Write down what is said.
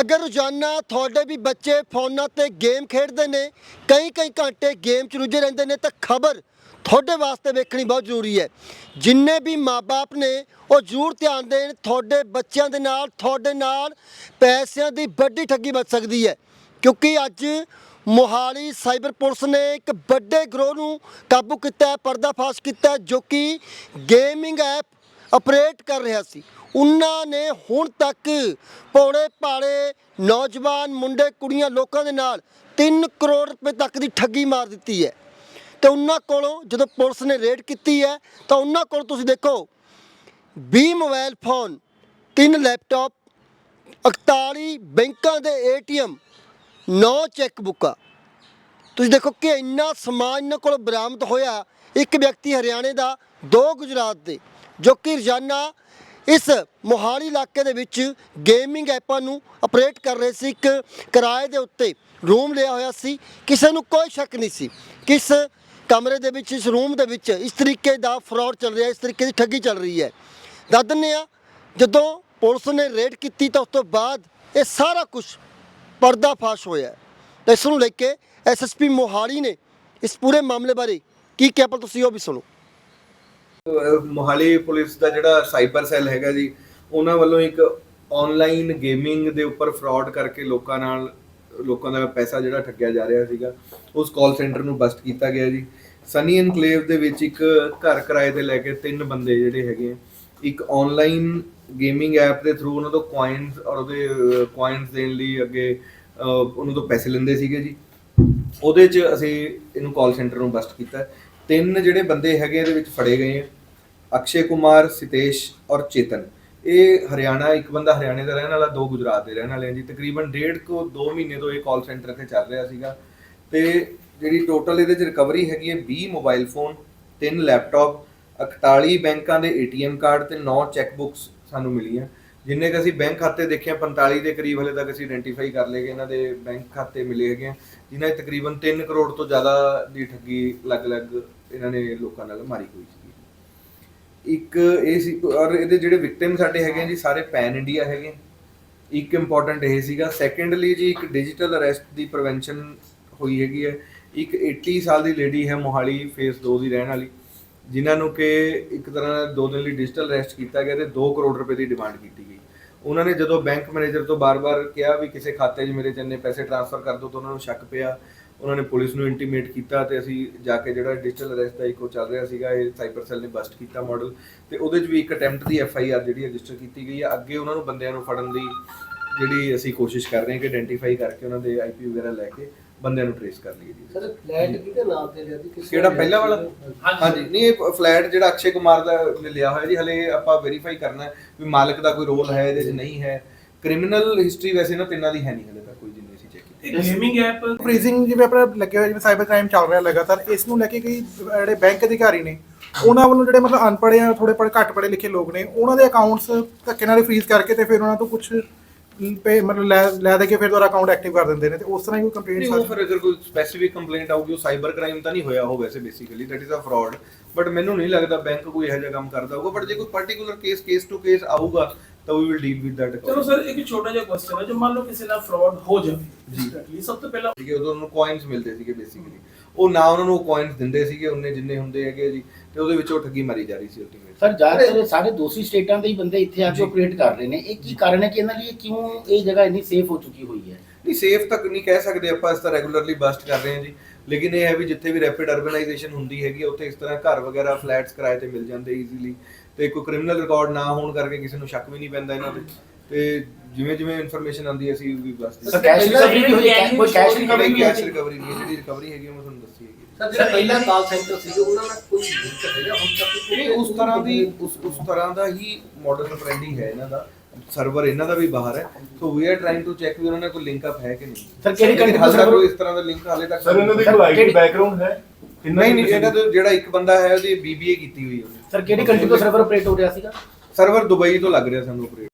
ਅਗਰ ਰੋਜ਼ਾਨਾ ਤੁਹਾਡੇ ਵੀ ਬੱਚੇ ਫੋਨਾਂ ਤੇ ਗੇਮ ਖੇਡਦੇ ਨੇ, ਕਈ ਕਈ ਘੰਟੇ ਗੇਮ 'ਚ ਰੁੱਝੇ ਰਹਿੰਦੇ ਨੇ, ਤਾਂ ਖਬਰ ਤੁਹਾਡੇ ਵਾਸਤੇ ਵੇਖਣੀ ਬਹੁਤ ਜ਼ਰੂਰੀ ਹੈ। ਜਿੰਨੇ ਵੀ ਮਾਪੇ ਨੇ, ਉਹ ਜ਼ਰੂਰ ਧਿਆਨ ਦੇਣ, ਤੁਹਾਡੇ ਬੱਚਿਆਂ ਦੇ ਨਾਲ, ਤੁਹਾਡੇ ਨਾਲ ਪੈਸਿਆਂ ਦੀ ਵੱਡੀ ਠੱਗੀ ਵੱਜ ਸਕਦੀ ਹੈ। ਕਿਉਂਕਿ ਅੱਜ ਮੋਹਾਲੀ ਸਾਈਬਰ ਪੁਲਿਸ ਨੇ ਇੱਕ ਵੱਡੇ ਗਰੋਹ ਨੂੰ ਕਾਬੂ ਕੀਤਾ ਹੈ ਪਰਦਾਫਾਸ਼ ਕੀਤਾ, ਜੋ ਕਿ ਗੇਮਿੰਗ ਐਪ ਆਪਰੇਟ ਕਰ ਰਿਹਾ ਸੀ। ਉਹਨਾਂ ਨੇ ਹੁਣ ਤੱਕ ਪੌੜੇ ਪਾੜੇ ਨੌਜਵਾਨ ਮੁੰਡੇ ਕੁੜੀਆਂ ਲੋਕਾਂ ਦੇ ਨਾਲ 3 ਕਰੋੜ ਰੁਪਏ ਤੱਕ ਦੀ ਠੱਗੀ ਮਾਰ ਦਿੱਤੀ ਹੈ। ਤੇ ਉਹਨਾਂ ਕੋਲੋਂ ਜਦੋਂ ਪੁਲਿਸ ਨੇ ਰੇਡ ਕੀਤੀ ਹੈ, ਤਾਂ ਉਹਨਾਂ ਕੋਲ ਤੁਸੀਂ ਦੇਖੋ 20 ਮੋਬਾਈਲ ਫੋਨ 3 ਲੈਪਟਾਪ 41 ਬੈਂਕਾਂ ਦੇ ਏਟੀਐਮ 9 ਚੈੱਕ ਬੁੱਕਾਂ ਤੁਸੀਂ ਦੇਖੋ ਕਿ ਇੰਨਾ ਸਮਾਨ ਇਹਨਾਂ ਕੋਲ ਬਰਾਮਦ ਹੋਇਆ, ਇੱਕ ਵਿਅਕਤੀ ਹਰਿਆਣੇ ਦਾ, ਦੋ ਗੁਜਰਾਤ ਦੇ। ਜੋ ਕਿ ਰੋਜ਼ਾਨਾ ਇਸ ਮੋਹਾਲੀ ਇਲਾਕੇ ਦੇ ਵਿੱਚ ਗੇਮਿੰਗ ਐਪਾਂ ਨੂੰ ਆਪਰੇਟ ਕਰ ਰਹੇ ਸੀ, ਇੱਕ ਕਿਰਾਏ ਦੇ ਉੱਤੇ ਰੂਮ ਲਿਆ ਹੋਇਆ ਸੀ। ਕਿਸੇ ਨੂੰ ਕੋਈ ਸ਼ੱਕ ਨਹੀਂ ਸੀ। ਕਿਸ ਕਮਰੇ ਦੇ ਵਿੱਚ, ਇਸ ਰੂਮ ਦੇ ਵਿੱਚ ਇਸ ਤਰੀਕੇ ਦਾ ਫਰਾਡ ਚੱਲ ਰਿਹਾ, ਇਸ ਤਰੀਕੇ ਦੀ ਠੱਗੀ ਚੱਲ ਰਹੀ ਹੈ। ਦੱਸ ਦਿੰਦੇ ਆ ਜਦੋਂ ਪੁਲਿਸ ਨੇ ਰੇਡ ਕੀਤੀ ਤਾਂ ਉਸ ਤੋਂ ਬਾਅਦ ਇਹ ਸਾਰਾ ਕੁਝ ਪਰਦਾਫਾਸ਼ ਹੋਇਆ ਇਸ ਨੂੰ ਲੈ ਕੇ ਐਸਐਸਪੀ ਮੋਹਾਲੀ ਨੇ ਇਸ ਪੂਰੇ ਮਾਮਲੇ ਬਾਰੇ ਕੀ ਕਿਹਾ, ਪਰ ਤੁਸੀਂ ਉਹ ਵੀ ਸੁਣੋ। ਮੋਹਾਲੀ ਪੁਲਿਸ ਦਾ ਜਿਹੜਾ ਸਾਈਬਰ ਸੈੱਲ ਹੈਗਾ ਜੀ ਉਹਨਾਂ ਵੱਲੋਂ ਇੱਕ ਆਨਲਾਈਨ ਗੇਮਿੰਗ ਦੇ ਉੱਪਰ ਫਰਾਡ ਕਰਕੇ ਲੋਕਾਂ ਨਾਲ ਲੋਕਾਂ ਦਾ ਪੈਸਾ ਜਿਹੜਾ ਠੱਗਿਆ ਜਾ ਰਿਹਾ ਸੀਗਾ ਉਸ ਕਾਲ ਸੈਂਟਰ ਨੂੰ ਬਸਟ ਕੀਤਾ ਗਿਆ ਜੀ। ਸਨੀ ਐਨਕਲੇਵ ਦੇ ਵਿੱਚ ਇੱਕ ਘਰ ਕਿਰਾਏ ਤੇ ਲੈ ਕੇ ਤਿੰਨ ਬੰਦੇ ਜਿਹੜੇ ਹੈਗੇ ਆ, ਇੱਕ ਆਨਲਾਈਨ ਗੇਮਿੰਗ ਐਪ ਦੇ ਥਰੂ ਉਹਨਾਂ ਤੋਂ ਕੁਆਇਨਸ ਔਰ ਉਹਦੇ ਕੁਆਇਨਸ ਦੇਣ ਲਈ ਅੱਗੇ ਉਹਨਾਂ ਤੋਂ ਪੈਸੇ ਲੈਂਦੇ ਸੀਗੇ ਜੀ। ਉਹਦੇ 'ਚ ਅਸੀਂ ਇਹਨੂੰ ਕਾਲ ਸੈਂਟਰ ਨੂੰ ਬਸਟ ਕੀਤਾ। ਤਿੰਨ ਜਿਹੜੇ ਬੰਦੇ ਹੈਗੇ ਇਹਦੇ ਵਿੱਚ ਫੜੇ ਗਏ ਆ, ਅਕਸ਼ੇ ਕੁਮਾਰ, ਸਿਤੇਸ਼ ਔਰ ਚੇਤਨ। ਇਹ ਹਰਿਆਣਾ, ਇੱਕ ਬੰਦਾ ਹਰਿਆਣੇ ਦਾ ਰਹਿਣ ਵਾਲਾ, ਦੋ ਗੁਜਰਾਤ ਦੇ ਰਹਿਣ ਵਾਲੇ ਆ ਜੀ। ਤਕਰੀਬਨ ਡੇਢ ਕੋ 2 ਮਹੀਨੇ ਤੋਂ ਇਹ ਕਾਲ ਸੈਂਟਰ ਤੇ ਚੱਲ ਰਿਹਾ ਸੀਗਾ। ਤੇ ਜਿਹੜੀ ਟੋਟਲ ਇਹਦੇ ਚ ਰਿਕਵਰੀ ਹੈਗੀ ਹੈ 20 ਮੋਬਾਈਲ ਫੋਨ 3 ਲੈਪਟਾਪ 41 ਬੈਂਕਾਂ ਦੇ ਏਟੀਐਮ ਕਾਰਡ ਤੇ 9 ਚੈੱਕ ਬੁੱਕਸ ਸਾਨੂੰ ਮਿਲੀਆਂ। ਜਿੰਨੇ ਕ ਅਸੀਂ ਬੈਂਕ ਖਾਤੇ ਦੇਖਿਆ 45 ਦੇ ਕਰੀਬ ਹਲੇ ਤੱਕ ਅਸੀਂ ਆਇਡੈਂਟੀਫਾਈ ਕਰ ਲਏ ਕਿ ਇਹਨਾਂ ਦੇ ਬੈਂਕ ਖਾਤੇ ਮਿਲੇ ਹੈਗੇ ਆ, ਜਿਨ੍ਹਾਂ 'ਚ ਤਕਰੀਬਨ 3 ਕਰੋੜ ਤੋਂ ਜ਼ਿਆਦਾ ਦੀ ਠੱਗੀ ਅਲੱਗ-ਅਲੱਗ ਇਹਨਾਂ ਨੇ ਲੋਕਾਂ ਨਾਲ ਮਾਰੀ ਹੋਈ ਸੀ। ਇੱਕ ਇਹ ਸੀ, ਔਰ ਇਹਦੇ ਜਿਹੜੇ ਵਿਕਟਿਮ ਸਾਡੇ ਹੈਗੇ ਆ ਜੀ, ਸਾਰੇ ਪੈਨ ਇੰਡੀਆ ਹੈਗੇ ਇੱਕ ਇੰਪੋਰਟੈਂਟ ਇਹ ਸੀਗਾ। ਸੈਕੰਡਲੀ ਜੀ, ਇੱਕ ਡਿਜੀਟਲ ਅਰੈਸਟ ਦੀ ਪ੍ਰੀਵੈਂਸ਼ਨ ਹੋਈ ਹੈਗੀ ਹੈ ਇੱਕ 80 ਸਾਲ ਦੀ ਲੇਡੀ ਹੈ ਮੋਹਾਲੀ ਫੇਸ 2 ਦੀ ਰਹਿਣ ਵਾਲੀ। ਜਿਨ੍ਹਾਂ ਨੂੰ ਕਿ ਇੱਕ ਤਰ੍ਹਾਂ ਨਾਲ ਦੋ ਦਿਨ ਲਈ ਡਿਜੀਟਲ ਅਰੈਸਟ ਕੀਤਾ ਗਿਆ ਤੇ 2 ਕਰੋੜ ਰੁਪਏ ਦੀ ਡਿਮਾਂਡ ਕੀਤੀ ਗਈ। ਉਹਨਾਂ ਨੇ ਜਦੋਂ ਬੈਂਕ ਮੈਨੇਜਰ ਤੋਂ ਬਾਰ-ਬਾਰ ਕਿਹਾ ਵੀ ਕਿਸੇ ਖਾਤੇ 'ਚ ਮੇਰੇ 'ਚ ਪੈਸੇ ਟ੍ਰਾਂਸਫਰ ਕਰ ਦਿਓ ਤਾਂ ਉਹਨਾਂ ਨੂੰ ਸ਼ੱਕ ਪਿਆ। ਉਹਨਾਂ ਨੇ ਪੁਲਿਸ ਨੂੰ ਇੰਟੀਮੇਟ ਕੀਤਾ ਤੇ ਅਸੀਂ ਜਾ ਕੇ ਜਿਹੜਾ ਡਿਜੀਟਲ ਅਰੈਸਟ ਦਾ ਇੱਕ ਉਹ ਚੱਲ ਰਿਹਾ ਸੀਗਾ, ਇਹ ਸਾਈਬਰ ਸੈੱਲ ਨੇ ਬਸਟ ਕੀਤਾ ਮਾਡਲ ਤੇ ਉਹਦੇ 'ਚ ਵੀ ਇੱਕ ਅਟੈਂਪਟ ਦੀ ਐਫ ਆਈ ਆਰ ਜਿਹੜੀ ਰਜਿਸਟਰ ਕੀਤੀ ਗਈ ਹੈ ਅੱਗੇ ਉਹਨਾਂ ਨੂੰ ਬੰਦਿਆਂ ਨੂੰ ਫੜਨ ਦੀ ਜਿਹੜੀ ਅਸੀਂ ਕੋਸ਼ਿਸ਼ ਕਰ ਰਹੇ ਹਾਂ ਕਿ ਆਇਡੈਂਟੀਫਾਈ ਕਰਕੇ ਉਹਨਾਂ ਦੇ ਆਈਪੀ ਵਗੈਰਾ ਲੈ ਕੇ ਬੰਦਿਆਂ ਨੂੰ ਟ੍ਰੇਸ ਕਰ ਲਈਏ ਜੀ। ਸਰ ਫਲੈਟ ਕਿਹਦੇ ਨਾਮ ਤੇ ਲਿਆ ਸੀ ਕਿਸ ਕਿਹੜਾ ਪਹਿਲਾ ਵਾਲਾ? ਹਾਂਜੀ। ਨਹੀਂ ਇਹ ਫਲੈਟ ਜਿਹੜਾ ਅਕਸ਼ੇ ਕੁਮਾਰ ਦਾ ਨੇ ਲਿਆ ਹੋਇਆ ਜੀ ਹਲੇ ਆਪਾਂ ਵੈਰੀਫਾਈ ਕਰਨਾ ਹੈ ਵੀ ਮਾਲਕ ਦਾ ਕੋਈ ਰੋਲ ਹੈ ਇਹਦੇ 'ਚ ਨਹੀਂ ਹੈ। ਕ੍ਰਿਮੀਨਲ ਹਿਸਟਰੀ ਵੈਸੇ ਨਾ ਤਿੰਨਾਂ ਦੀ ਹੈ ਨਹੀਂ ਹਲੇ ਤੱਕ ਕੋਈ ਜਿੰਨੀ ਅਸੀਂ ਚੈੱਕ ਕੀਤੀ। ਇਹ ਗੇਮਿੰਗ ਐਪ ਫ੍ਰੀਜ਼ਿੰਗ ਜਿਵੇਂ ਆਪਣਾ ਲੱਗਿਆ ਹੋਇਆ ਜਿਵੇਂ ਸਾਈਬਰ ਕ੍ਰਾਈਮ ਚੱਲ ਰਿਹਾ ਲਗਾਤਾਰ ਇਸ ਨੂੰ ਲੈ ਕੇ ਕਈ ਜਿਹੜੇ ਬੈਂਕ ਅਧਿਕਾਰੀ ਨੇ ਉਹਨਾਂ ਵੱਲੋਂ ਜਿਹੜੇ ਮਤਲਬ ਅਨਪੜ੍ਹੇ ਆ ਥੋੜੇ ਪੜ੍ਹੇ ਘੱਟ ਪੜ੍ਹੇ ਲਿਖੇ ਲੋਕ ਨੇ ਉਹਨਾਂ ਦੇ ਅਕਾਊਂਟਸ ਧੱਕੇ ਨਾਲ ਫ੍ਰੀਜ਼ ਕਰਕੇ ਤੇ ਫਿਰ ਉਹਨਾਂ ਤੋਂ ਕੁਝ ਪੇ ਮਤਲਬ ਲੈ ਲੈ ਦੇ ਕੇ ਫਿਰ ਦੁਬਾਰਾ ਅਕਾਊਂਟ ਐਕਟਿਵ ਕਰ ਦਿੰਦੇ ਨੇ ਤੇ ਉਸ ਤਰ੍ਹਾਂ ਹੀ ਕੋਈ ਨਹੀਂ ਉਹ ਕੰਪਲੇਂਟ ਫਿਰ ਅਗਰ ਕੋਈ ਸਪੈਸੀਫਿਕ ਕੰਪਲੇਂਟ ਆਊਗੀ ਉਹ ਸਾਈਬਰ ਕ੍ਰਾਈਮ ਤਾਂ ਨਹੀਂ ਹੋਇਆ ਉਹ ਵੈਸੇ basically that is a fraud but ਮੈਨੂੰ ਨਹੀਂ ਲੱਗਦਾ ਬੈਂਕ ਕੋਈ ਇਹੋ ਜਿਹਾ ਕੰਮ ਕਰਦਾ ਹੋਊਗਾ ਬਟ ਜੇ ਕੋਈ particular case case to case ਆਊਗਾ ਤਾਂ we will deal with that ਚਲੋ ਸਰ ਇੱਕ ਛੋਟਾ ਜਿਹਾ ਕੁਐਸਚਨ ਹੈ ਜੋ ਮੰਨ ਲਓ ਕਿਸੇ ਨਾਲ ਫਰਾਡ ਹੋ ਜਾਵੇ ਜੀ। ਸਭ ਤੋਂ ਪਹਿਲਾਂ ਸੀਗੇ ਉਦੋਂ ਉਹਨੂੰ ਕੋਇਨਸ ਮਿਲਦੇ ਸੀਗੇ ਬੇਸਿਕਲੀ ਉਹ ਨਾ ਉਹਨਾਂ ਨੂੰ ਕੋਇਨਸ ਦਿੰਦੇ ਸੀਗੇ ਉਹਨੇ ਜਿੰਨੇ ਹੁੰਦੇ ਹੈਗੇ ਜੀ ਤੇ ਉਹਦੇ ਵਿੱਚ ਉਹ ਠੱਗੀ ਮਾਰੀ ਜਾ ਰਹੀ ਸੀ ਅਲਟੀਮੇਟ ਸਰ ਜ਼ਿਆਦਾਤਰ ਸਾਡੇ ਦੋਸਰੀ ਸਟੇਟਾਂ ਦੇ ਹੀ ਬੰਦੇ ਇੱਥੇ ਆ ਕੇ ਆਪਰੇਟ ਕਰ ਰਹੇ ਨੇ। ਇਹ ਕੀ ਕਾਰਨ ਹੈ ਕਿ ਇਹਨਾਂ ਲਈ ਕਿਉਂ ਇਹ ਜਗ੍ਹਾ ਇੰਨੀ ਸੇਫ ਹੋ ਚੁੱਕੀ ਹੋਈ ਹੈ? ਨਹੀਂ ਸੇਫ ਤੱਕ ਨਹੀਂ ਕਹਿ ਸਕਦੇ ਆਪਾਂ ਇਸ ਤਰ੍ਹਾਂ ਰੈਗੂਲਰਲੀ ਬਸਟ ਕਰ ਰਹੇ ਹਾਂ ਜੀ। ਲੇਕਿਨ ਇਹ ਹੈ ਵੀ ਜਿੱਥੇ ਵੀ ਰੈਪਿਡ ਅਰਬਨਾਈਜੇਸ਼ਨ ਹੁੰਦੀ ਹੈਗੀ ਉੱਥੇ ਇਸ ਤਰ੍ਹਾਂ ਘਰ ਵਗੈਰਾ ਫਲੈਟਸ ਕਿਰਾਏ ਤੇ ਮਿਲ ਜਾਂਦੇ ਈਜ਼ੀਲੀ ਤੇ ਕੋਈ ਕ੍ਰਿਮੀਨਲ ਰਿਕਾਰਡ ਨਾ ਹੋਣ ਕਰਕੇ ਕਿਸੇ ਨੂੰ ਸ਼ੱਕ ਵੀ ਨਹੀਂ ਪੈਂਦਾ ਇਹਨਾਂ ਤੇ। ਤੇ ਜਿਵੇਂ ਜਿਵੇਂ ਇਨਫੋਰਮੇਸ਼ਨ ਆਉਂਦੀ ਹੈ ਅਸੀਂ ਵੀ ਬਸ ਸਰ ਕੈਸ਼ ਰਿਕਵਰੀ ਵੀ ਹੋਈ ਕੋਈ ਕੈਸ਼ ਰਿਕਵਰੀ ਵੀ ਕੈਸ਼ ਹੋਈ ਰਿਕਵਰੀ ਨਹੀਂ ਹੈ, ਜਿਹੜੀ ਰਿਕਵਰੀ ਹੈਗੀ ਉਹ ਮੈਂ ਤੁਹਾਨੂੰ ਦੱਸੀ ਹੈਗੀ। ਸਰ ਜਿਹੜਾ ਪਹਿਲਾ ਕਾਲ ਸੈਂਟਰ ਸੀ ਉਹਨਾਂ ਨਾਲ ਕੋਈ ਲਿੰਕ ਹੈਗਾ ਹੁਣ ਤੱਕ ਨਹੀਂ ਉਸ ਤਰ੍ਹਾਂ ਦੀ ਉਸ ਉਸ ਤਰ੍ਹਾਂ ਦਾ ਹੀ ਮਾਡਲ ਆਪਰੈਂਡਿੰਗ ਹੈ ਇਹਨਾਂ ਦਾ। ਸਰਵਰ ਇਹਨਾਂ ਦਾ ਵੀ ਬਾਹਰ ਹੈ। So we are trying to check ਵੀ ਉਹਨਾਂ ਨਾਲ ਕੋਈ ਲਿੰਕ ਅਪ ਹੈ ਕਿ ਨਹੀਂ। Sir, ਕਿਹੜੀ ਲੇਕਿਨ ਹਾਲੇ ਤੱਕ ਕੋਈ ਇਸ ਤਰ੍ਹਾਂ ਦਾ ਲਿੰਕ ਹਾਲੇ ਤੱਕ ਸਰ ਇਹਨਾਂ ਦੀ ਕੋਈ ਆਈਟੀ ਬੈਕਗ੍ਰਾਉਂਡ ਹੈ? ਕਿੰਨਾ ਨਹੀਂ ਨਹੀਂ ਇਹਨਾਂ ਦਾ ਜਿਹੜਾ ਇੱਕ ਬੰਦਾ ਹੈ ਉਹਦੀ ਬੀਬੀਏ ਕੀਤੀ ਹੋਈ ਹੈ। ਸਰ ਕਿਹੜੀ ਕੰਟਰੀ ਤੋਂ ਸਰਵਰ ਆਪਰੇਟ ਹੋ ਰਿਹਾ ਸੀਗਾ? ਸਰਵਰ ਦੁਬਈ ਤੋਂ ਲੱਗ ਰਿਹਾ ਸਾਨੂੰ ਆਪਰੇਟ